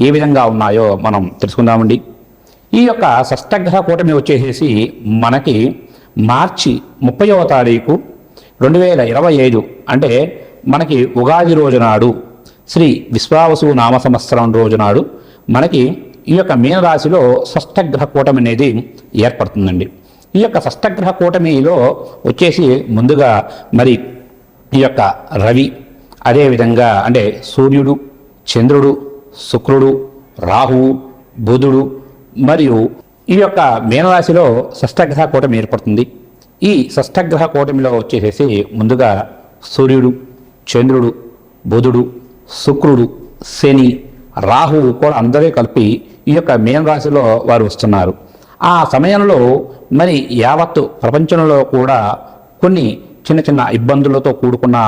ఏ విధంగా ఉన్నాయో మనం తెలుసుకుందామండి. ఈ యొక్క షష్టగ్రహ కూటమి వచ్చేసేసి మనకి మార్చి ముప్పైవ తారీఖు రెండు వేల ఇరవై ఐదు అంటే మనకి ఉగాది రోజు నాడు శ్రీ విశ్వావసు నామ సంవత్సరం రోజు నాడు మనకి ఈ యొక్క మీనరాశిలో షష్టగ్రహ కూటమి అనేది ఏర్పడుతుందండి. ఈ యొక్క షష్టగ్రహ కూటమిలో వచ్చేసి ముందుగా మరి ఈ యొక్క రవి అదేవిధంగా అంటే సూర్యుడు చంద్రుడు శుక్రుడు రాహువు బుధుడు మరియు ఈ యొక్క మీనరాశిలో షష్టగ్రహ కూటమి ఏర్పడుతుంది. ఈ షష్టగ్రహ కూటమిలో వచ్చేసేసి ముందుగా సూర్యుడు చంద్రుడు బుధుడు శుక్రుడు శని రాహువు కూడా అందరూ కలిపి ఈ యొక్క మీనరాశిలో వారు వస్తున్నారు. ఆ సమయంలో మరి యావత్తు ప్రపంచంలో కూడా కొన్ని చిన్న చిన్న ఇబ్బందులతో కూడుకున్న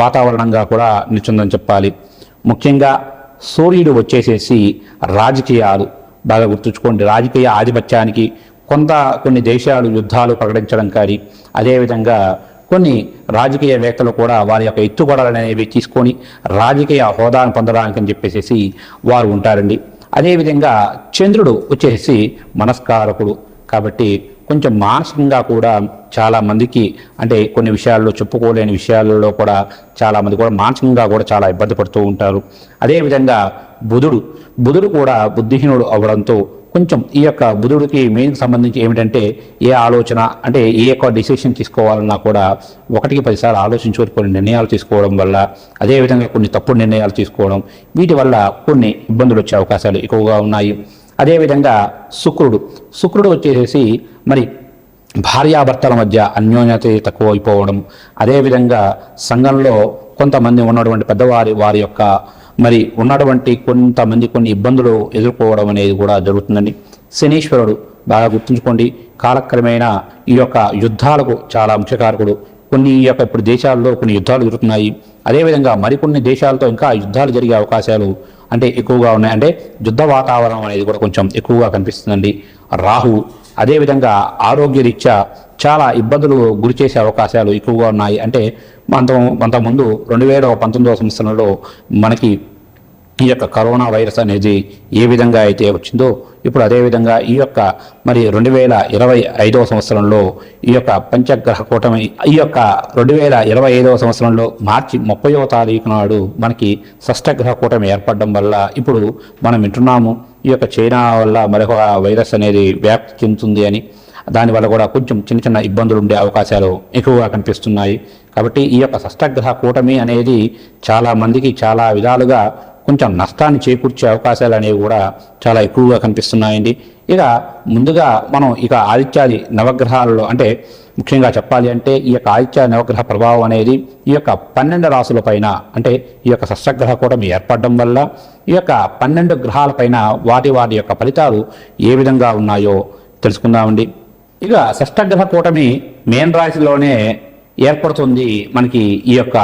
వాతావరణంగా కూడా నిల్చుందని చెప్పాలి. ముఖ్యంగా సూర్యుడు వచ్చేసేసి రాజకీయాలు బాగా గుర్తుంచుకోండి. రాజకీయ ఆధిపత్యానికి కొంత కొన్ని దేశాలు యుద్ధాలు ప్రకటించడం కానీ అదేవిధంగా కొన్ని రాజకీయవేత్తలు కూడా వారి యొక్క ఎత్తుగొడలు అనేవి తీసుకొని రాజకీయ హోదాను పొందడానికి అని చెప్పేసి వారు ఉంటారండి. అదేవిధంగా చంద్రుడు వచ్చేసి మనస్కారకుడు. కాబట్టి కొంచెం మానసికంగా కూడా చాలా మందికి అంటే కొన్ని విషయాల్లో చెప్పుకోలేని విషయాలలో కూడా చాలామంది కూడా మానసికంగా కూడా చాలా ఇబ్బంది పడుతూ ఉంటారు. అదేవిధంగా బుధుడు బుధుడు కూడా బుద్ధిహీనుడు అవ్వడంతో కొంచెం ఈ యొక్క బుధుడికి మెయిన్కి సంబంధించి ఏమిటంటే ఏ ఆలోచన అంటే ఏ యొక్క డిసిషన్ తీసుకోవాలన్నా కూడా ఒకటికి పదిసార్లు ఆలోచించుకొని కొన్ని నిర్ణయాలు తీసుకోవడం వల్ల అదేవిధంగా కొన్ని తప్పుడు నిర్ణయాలు తీసుకోవడం వీటి వల్ల కొన్ని ఇబ్బందులు వచ్చే అవకాశాలు ఎక్కువగా ఉన్నాయి. అదేవిధంగా శుక్రుడు. శుక్రుడు వచ్చేసేసి మరి భార్యాభర్తల మధ్య అన్యోన్యత తక్కువ అయిపోవడం అదేవిధంగా సంఘంలో కొంతమంది ఉన్నటువంటి పెద్దవారి వారి యొక్క మరి ఉన్నటువంటి కొంతమంది కొన్ని ఇబ్బందులు ఎదుర్కోవడం అనేది కూడా జరుగుతుందండి. శనీశ్వరుడు బాగా గుర్తుంచుకోండి. కాలక్రమేణా ఈ యొక్క యుద్ధాలకు చాలా ముఖ్యకారకుడు కొన్ని యొక్క ఇప్పుడు దేశాల్లో కొన్ని యుద్ధాలు జరుగుతున్నాయి. అదేవిధంగా మరికొన్ని దేశాలతో ఇంకా యుద్ధాలు జరిగే అవకాశాలు అంటే ఎక్కువగా ఉన్నాయి. అంటే యుద్ధ వాతావరణం అనేది కూడా కొంచెం ఎక్కువగా కనిపిస్తుందండి. రాహు అదేవిధంగా ఆరోగ్య రీత్యా చాలా ఇబ్బందులు గురి చేసే అవకాశాలు ఎక్కువగా ఉన్నాయి. అంటే అంత అంతకుముందు రెండు వేల పంతొమ్మిదవ సంవత్సరంలో మనకి ఈ యొక్క కరోనా వైరస్ అనేది ఏ విధంగా అయితే వచ్చిందో ఇప్పుడు అదేవిధంగా ఈ యొక్క మరి రెండు వేల ఇరవై ఐదవ సంవత్సరంలో ఈ యొక్క పంచగ్రహ కూటమి ఈ యొక్క రెండు వేల ఇరవై ఐదవ సంవత్సరంలో మార్చి ముప్పైవ తారీఖు నాడు మనకి షష్టగ్రహ కూటమి ఏర్పడడం వల్ల ఇప్పుడు మనం వింటున్నాము ఈ యొక్క చైనా వల్ల మరొక వైరస్ అనేది వ్యాప్తి చెందుతుంది అని. దానివల్ల కూడా కొంచెం చిన్న చిన్న ఇబ్బందులు ఉండే అవకాశాలు ఎక్కువగా కనిపిస్తున్నాయి. కాబట్టి ఈ యొక్క షష్టగ్రహ కూటమి అనేది చాలా మందికి చాలా విధాలుగా కొంచెం నష్టాన్ని చేకూర్చే అవకాశాలు అనేవి కూడా చాలా ఎక్కువగా కనిపిస్తున్నాయండి. ఇక ముందుగా మనం ఇక ఆదిత్యాది నవగ్రహాలలో అంటే ముఖ్యంగా చెప్పాలి అంటే ఈ యొక్క ఆదిత్య నవగ్రహ ప్రభావం అనేది ఈ యొక్క పన్నెండు రాసుల పైన అంటే ఈ యొక్క షష్టగ్రహ కూటమి ఏర్పడడం వల్ల ఈ యొక్క పన్నెండు గ్రహాలపైన వాటి వాటి యొక్క ఫలితాలు ఏ విధంగా ఉన్నాయో తెలుసుకుందామండి. ఇక షష్టగ్రహ కూటమి మేన్ రాశిలోనే ఏర్పడుతుంది మనకి ఈ యొక్క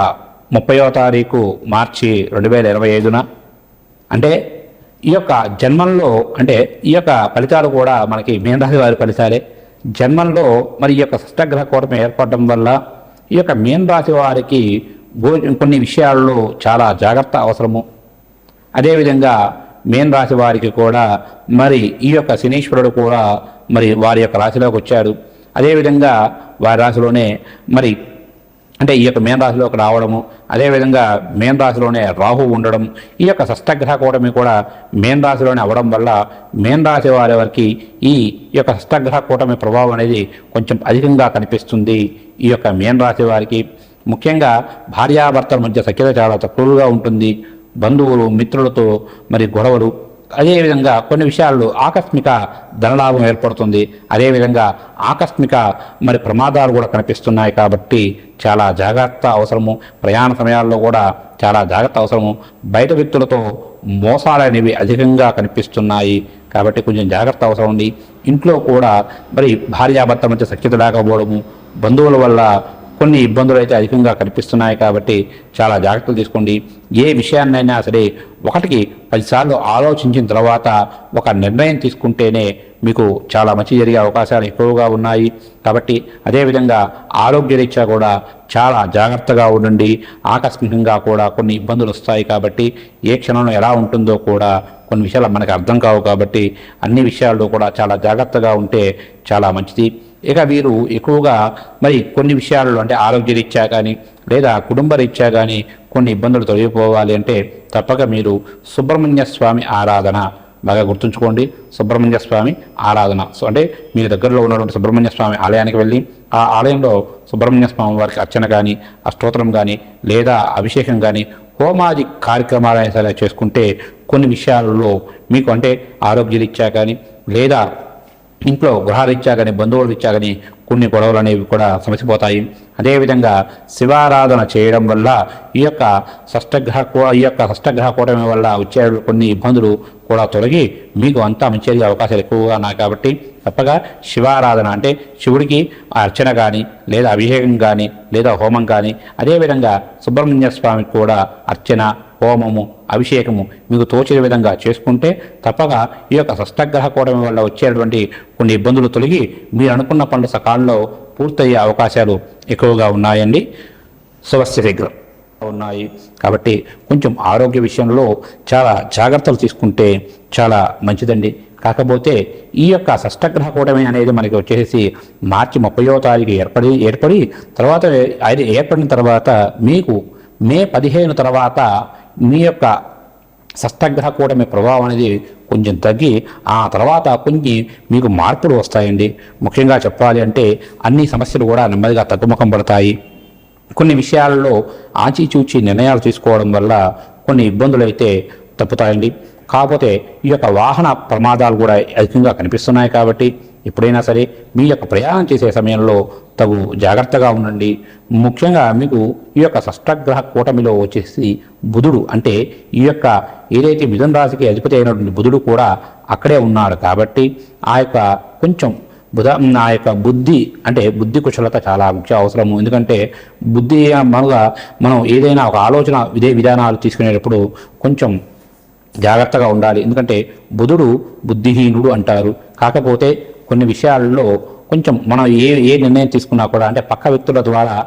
ముప్పయో తారీఖు మార్చి రెండు వేల ఇరవై ఐదున. అంటే ఈ యొక్క జన్మంలో అంటే ఈ యొక్క ఫలితాలు కూడా మనకి మీనరాశి వారి ఫలితాలే. జన్మంలో మరి ఈ యొక్క సష్టగ్రహ కూటమి ఏర్పడడం వల్ల ఈ యొక్క మీనరాశి వారికి కొన్ని విషయాల్లో చాలా జాగ్రత్త అవసరము. అదేవిధంగా మేన్ రాశి వారికి కూడా మరి ఈ యొక్క శనీశ్వరుడు కూడా మరి వారి యొక్క రాశిలోకి వచ్చాడు. అదేవిధంగా వారి రాశిలోనే మరి అంటే ఈ యొక్క మేన్ రాశిలోకి రావడము అదేవిధంగా మేన్ రాశిలోనే రాహు ఉండడం ఈ యొక్క షష్టగ్రహ కూటమి కూడా మేన్ రాశిలోనే వల్ల మేన్ రాశి వారి వారికి ఈ యొక్క షష్టగ్రహ కూటమి ప్రభావం అనేది కొంచెం అధికంగా కనిపిస్తుంది. ఈ యొక్క మేన్ రాశి వారికి ముఖ్యంగా భార్యాభర్తల మధ్య సఖ్యత చాలా తక్కువగా ఉంటుంది. బంధువులు మిత్రులతో మరి గొడవలు అదేవిధంగా కొన్ని విషయాల్లో ఆకస్మిక ధనలాభం ఏర్పడుతుంది. అదేవిధంగా ఆకస్మిక మరి ప్రమాదాలు కూడా కనిపిస్తున్నాయి కాబట్టి చాలా జాగ్రత్త అవసరము. ప్రయాణ సమయాల్లో కూడా చాలా జాగ్రత్త అవసరము. బయట వ్యక్తులతో మోసాలు అనేవి అధికంగా కనిపిస్తున్నాయి కాబట్టి కొంచెం జాగ్రత్త అవసరం ఉంది. ఇంట్లో కూడా మరి భార్యాభర్త మధ్య సఖ్యత లేకపోవడము బంధువుల వల్ల కొన్ని ఇబ్బందులు అయితే అధికంగా కనిపిస్తున్నాయి కాబట్టి చాలా జాగ్రత్తలు తీసుకోండి. ఏ విషయాన్నైనా సరే ఒకటికి పదిసార్లు ఆలోచించిన తర్వాత ఒక నిర్ణయం తీసుకుంటేనే మీకు చాలా మంచి జరిగే అవకాశాలు ఎక్కువగా ఉన్నాయి. కాబట్టి అదేవిధంగా ఆరోగ్యరీత్యా కూడా చాలా జాగ్రత్తగా ఉండండి. ఆకస్మికంగా కూడా కొన్ని ఇబ్బందులు వస్తాయి కాబట్టి ఏ క్షణంలో ఎలా ఉంటుందో కూడా కొన్ని విషయాలు మనకు అర్థం కావు కాబట్టి అన్ని విషయాల్లో కూడా చాలా జాగ్రత్తగా ఉంటే చాలా మంచిది. ఇక వీరు ఎక్కువగా మరి కొన్ని విషయాల్లో అంటే ఆరోగ్యరీత్యా కానీ లేదా కుటుంబ రీత్యా కానీ కొన్ని ఇబ్బందులు తొలగిపోవాలి అంటే తప్పక మీరు సుబ్రహ్మణ్య స్వామి ఆరాధన బాగా గుర్తుంచుకోండి. సుబ్రహ్మణ్య స్వామి ఆరాధన. సో అంటే మీ దగ్గరలో ఉన్నటువంటి సుబ్రహ్మణ్య స్వామి ఆలయానికి వెళ్ళి ఆ ఆలయంలో సుబ్రహ్మణ్య స్వామి వారికి అర్చన కానీ అష్టోత్తరం కానీ లేదా అభిషేకం కానీ హోమాది కార్యక్రమాలు చేసుకుంటే కొన్ని విషయాలలో మీకు అంటే ఆరోగ్యరీత్యా కానీ లేదా ఇంట్లో గృహరీత్యా కానీ బంధువుల రీత్యా కానీ కొన్ని గొడవలు అనేవి కూడా సమసిపోతాయి. అదేవిధంగా శివారాధన చేయడం వల్ల ఈ యొక్క షష్టగ్రహ ఈ యొక్క షష్టగ్రహ కూటమి వల్ల వచ్చే కొన్ని ఇబ్బందులు కూడా తొలగి మీకు అంతా మంచి జరిగే అవకాశాలు ఎక్కువగా ఉన్నాయి కాబట్టి తప్పగా శివారాధన అంటే శివుడికి అర్చన కానీ లేదా అభిషేకం కానీ లేదా హోమం కానీ అదేవిధంగా సుబ్రహ్మణ్య స్వామికి కూడా అర్చన హోమము అభిషేకము మీకు తోచిన విధంగా చేసుకుంటే తప్పక ఈ యొక్క షష్టగ్రహ కూటమి వల్ల వచ్చేటువంటి కొన్ని ఇబ్బందులు తొలగి మీరు అనుకున్న పనులు సకాలంలో పూర్తయ్యే అవకాశాలు ఎక్కువగా ఉన్నాయండి. శుభస్య శీఘ్రం ఉన్నాయి. కాబట్టి కొంచెం ఆరోగ్య విషయంలో చాలా జాగ్రత్తలు తీసుకుంటే చాలా మంచిదండి. కాకపోతే ఈ యొక్క షష్టగ్రహ కూటమి అనేది మనకి వచ్చేసి మార్చి ముప్పయో తారీఖు ఏర్పడి ఏర్పడి తర్వాత ఏర్పడిన తర్వాత మీకు మే పదిహేను తర్వాత మీ యొక్క షష్టగ్రహ కూటమి ప్రభావం అనేది కొంచెం తగ్గి ఆ తర్వాత కొన్ని మీకు మార్పులు వస్తాయండి. ముఖ్యంగా చెప్పాలి అంటే అన్ని సమస్యలు కూడా నెమ్మదిగా తగ్గుముఖం పడతాయి. కొన్ని విషయాలలో ఆచిచూచి నిర్ణయాలు తీసుకోవడం వల్ల కొన్ని ఇబ్బందులు అయితే తప్పుతాయండి. కాకపోతే ఈ యొక్క వాహన ప్రమాదాలు కూడా అధికంగా కనిపిస్తున్నాయి కాబట్టి ఎప్పుడైనా సరే మీ యొక్క ప్రయాణం చేసే సమయంలో తగు జాగ్రత్తగా ఉండండి. ముఖ్యంగా మీకు ఈ యొక్క షష్టగ్రహ కూటమిలో వచ్చేసి బుధుడు అంటే ఈ యొక్క ఏదైతే మిథున రాశికి అధిపతి అయినటువంటి బుధుడు కూడా అక్కడే ఉన్నాడు కాబట్టి ఆ యొక్క కొంచెం బుధ ఆ యొక్క బుద్ధి అంటే బుద్ధి కుశలత చాలా ముఖ్య అవసరము. ఎందుకంటే బుద్ధి మనగా మనం ఏదైనా ఒక ఆలోచన ఇదే విధానాలు తీసుకునేటప్పుడు కొంచెం జాగ్రత్తగా ఉండాలి. ఎందుకంటే బుధుడు బుద్ధిహీనుడు అంటారు. కాకపోతే కొన్ని విషయాల్లో కొంచెం మనం ఏ ఏ నిర్ణయం తీసుకున్నా కూడా అంటే పక్క వ్యక్తుల ద్వారా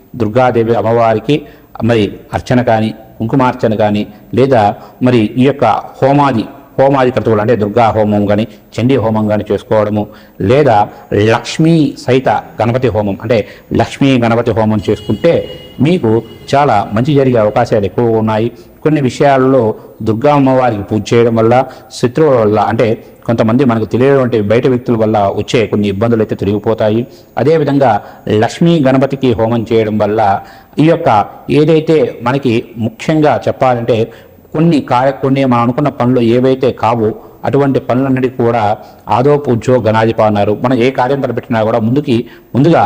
దుర్గాదేవి అమ్మవారికి మరి అర్చన కానీ కుంకుమార్చన కానీ లేదా మరి ఈ యొక్క హోమాది హోమాది క్రతువులు అంటే దుర్గా హోమం కానీ చండీ హోమం కానీ చేసుకోవడము లేదా లక్ష్మీ సహిత గణపతి హోమం అంటే లక్ష్మీ గణపతి హోమం చేసుకుంటే మీకు చాలా మంచి జరిగే అవకాశాలు ఎక్కువ ఉన్నాయి. కొన్ని విషయాల్లో దుర్గా అమ్మవారికి పూజ చేయడం వల్ల శత్రువుల వల్ల అంటే కొంతమంది మనకు తెలియనటువంటి బయట వ్యక్తుల వల్ల వచ్చే కొన్ని ఇబ్బందులు అయితే తిరిగిపోతాయి అదేవిధంగా లక్ష్మీ గణపతికి హోమం చేయడం వల్ల ఈ యొక్క ఏదైతే మనకి ముఖ్యంగా చెప్పాలంటే కొన్ని కార్య కొన్ని మనం అనుకున్న పనులు ఏవైతే కావో అటువంటి పనులన్నిటి కూడా ఆదో పూజో గణాధిప అన్నారు. మనం ఏ కార్యం తలపెట్టినా కూడా ముందుకి ముందుగా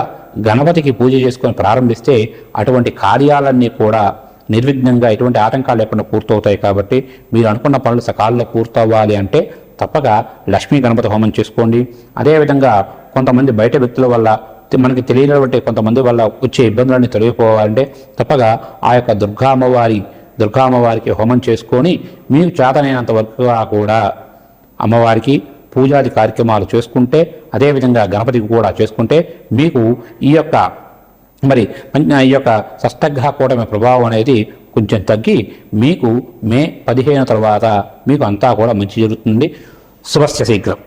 గణపతికి పూజ చేసుకొని ప్రారంభిస్తే అటువంటి కార్యాలన్నీ కూడా నిర్విఘ్నంగా ఎటువంటి ఆటంకాలు లేకుండా పూర్తవుతాయి కాబట్టి మీరు అనుకున్న పనులు సకాలంలో పూర్తవ్వాలి అంటే తప్పక లక్ష్మీ గణపతి హోమం చేసుకోండి. అదేవిధంగా కొంతమంది బయట వ్యక్తుల వల్ల మనకి తెలియనటువంటి కొంతమంది వల్ల వచ్చే ఇబ్బందులన్నీ తొలగిపోవాలంటే తప్పగా ఆ యొక్క దుర్గా అమ్మవారి దుర్గా అమ్మవారికి హోమం చేసుకొని మీకు చేతనైనంత వరకు కూడా అమ్మవారికి పూజాది కార్యక్రమాలు చేసుకుంటే అదేవిధంగా గణపతికి కూడా చేసుకుంటే మీకు ఈ యొక్క మరి ఈ యొక్క షష్టగ్రహ కూటమి ప్రభావం అనేది కొంచెం తగ్గి మీకు మే పదిహేను తర్వాత మీకు అంతా కూడా మంచి జరుగుతుంది. శుభస్య శీఘ్రం.